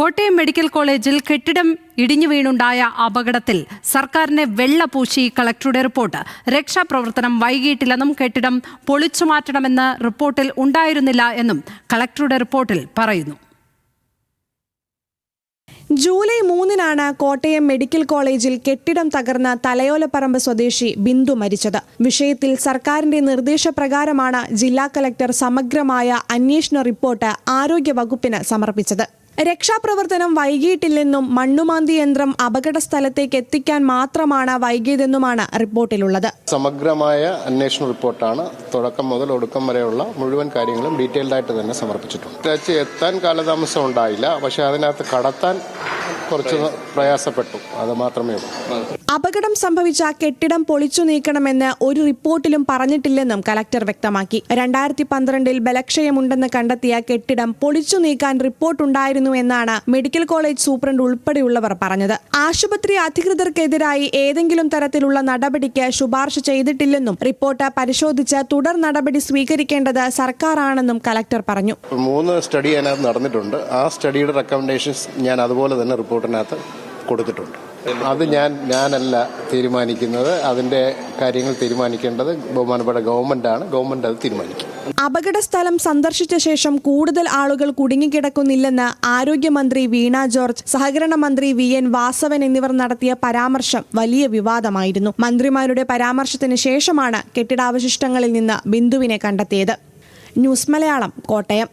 Kottayam medical കോളേജിൽ കെട്ടിടം ഇടിഞ്ഞു വീണുണ്ടായ അപകടത്തിൽ സർക്കാരിനെ വെള്ളപൂശി കളക്ടറുടെ റിപ്പോർട്ട്. രക്ഷാപ്രവർത്തനം വൈകിട്ടില്ലെന്നും കെട്ടിടം പൊളിച്ചു മാറ്റണമെന്ന് റിപ്പോർട്ടിൽ ഉണ്ടായിരുന്നില്ല എന്നും കളക്ടറുടെ റിപ്പോർട്ടിൽ പറയുന്നു. ജൂലൈ മൂന്നിനാണ് കോട്ടയം മെഡിക്കൽ കോളേജിൽ കെട്ടിടം തകർന്ന തലയോലപ്പറമ്പ് സ്വദേശി ബിന്ദു മരിച്ചത്. വിഷയത്തിൽ സർക്കാരിന്റെ നിർദ്ദേശപ്രകാരമാണ് ജില്ലാ കലക്ടർ സമഗ്രമായ അന്വേഷണ റിപ്പോർട്ട് ആരോഗ്യ വകുപ്പിന് സമർപ്പിച്ചത്. രക്ഷാപ്രവർത്തനം വൈകിയിട്ടില്ലെന്നും മണ്ണുമാന്തി യന്ത്രം അപകട സ്ഥലത്തേക്ക് എത്തിക്കാൻ മാത്രമാണ് വൈകിയതെന്നുമാണ് റിപ്പോർട്ടിലുള്ളത്. സമഗ്രമായ അന്വേഷണ റിപ്പോർട്ടാണ് തുടക്കം മുതൽ ഒടുക്കം വരെയുള്ള മുഴുവൻ കാര്യങ്ങളും ഡീറ്റെയിൽഡ് ആയിട്ട് തന്നെ സമർപ്പിച്ചിട്ടുണ്ട്. എത്താൻ കാലതാമസം ഉണ്ടായില്ല. പക്ഷേ അതിനകത്ത് കടത്താൻ കുറച്ച് പ്രയാസപ്പെട്ടു. അത് മാത്രമേ ഉള്ളൂ. അപകടം സംഭവിച്ച കെട്ടിടം പൊളിച്ചു നീക്കണമെന്ന് ഒരു റിപ്പോർട്ടിലും പറഞ്ഞിട്ടില്ലെന്നും കലക്ടർ വ്യക്തമാക്കി. രണ്ടായിരത്തി പന്ത്രണ്ടിൽ ബലക്ഷയമുണ്ടെന്ന് കണ്ടെത്തിയ കെട്ടിടം പൊളിച്ചു നീക്കാൻ റിപ്പോർട്ടുണ്ടായിരുന്നു എന്നാണ് മെഡിക്കൽ കോളേജ് സൂപ്രണ്ട് ഉൾപ്പെടെയുള്ളവർ പറഞ്ഞത്. ആശുപത്രി അധികൃതർക്കെതിരായി ഏതെങ്കിലും തരത്തിലുള്ള നടപടിക്ക് ശുപാർശ ചെയ്തിട്ടില്ലെന്നും റിപ്പോർട്ട് പരിശോധിച്ച് തുടർ നടപടി സ്വീകരിക്കേണ്ടത് സർക്കാരാണെന്നും കലക്ടർ പറഞ്ഞു. മൂന്ന് സ്റ്റഡി അതിനകത്ത് നടന്നിട്ടുണ്ട്. ആ സ്റ്റഡിയുടെ റെക്കമെൻഡേഷൻസ് ഞാൻ അതുപോലെ തന്നെ റിപ്പോർട്ടിനകത്ത് കൊടുത്തിട്ടുണ്ട്. അത് ഞാൻ ഞാനല്ല തീരുമാനിക്കുന്നത്. അതിന്റെ കാര്യങ്ങൾ തീരുമാനിക്കേണ്ടത് ബഹുമാനപ്പെട്ട ഗവൺമെന്റാണ്. ഗവൺമെന്റ് അത് തീരുമാനിക്കും. അപകട സ്ഥലം സന്ദർശിച്ച ശേഷം കൂടുതൽ ആളുകൾ കുടുങ്ങിക്കിടക്കുന്നില്ലെന്ന് ആരോഗ്യമന്ത്രി വീണ ജോർജ് സഹകരണ മന്ത്രി വി എൻ വാസവൻ എന്നിവർ നടത്തിയ പരാമർശം വലിയ വിവാദമായിരുന്നു. മന്ത്രിമാരുടെ പരാമർശത്തിന് ശേഷമാണ് കെട്ടിടാവശിഷ്ടങ്ങളിൽ നിന്ന് ബിന്ദുവിനെ കണ്ടെത്തിയത്. ന്യൂസ് മലയാളം കോട്ടയം.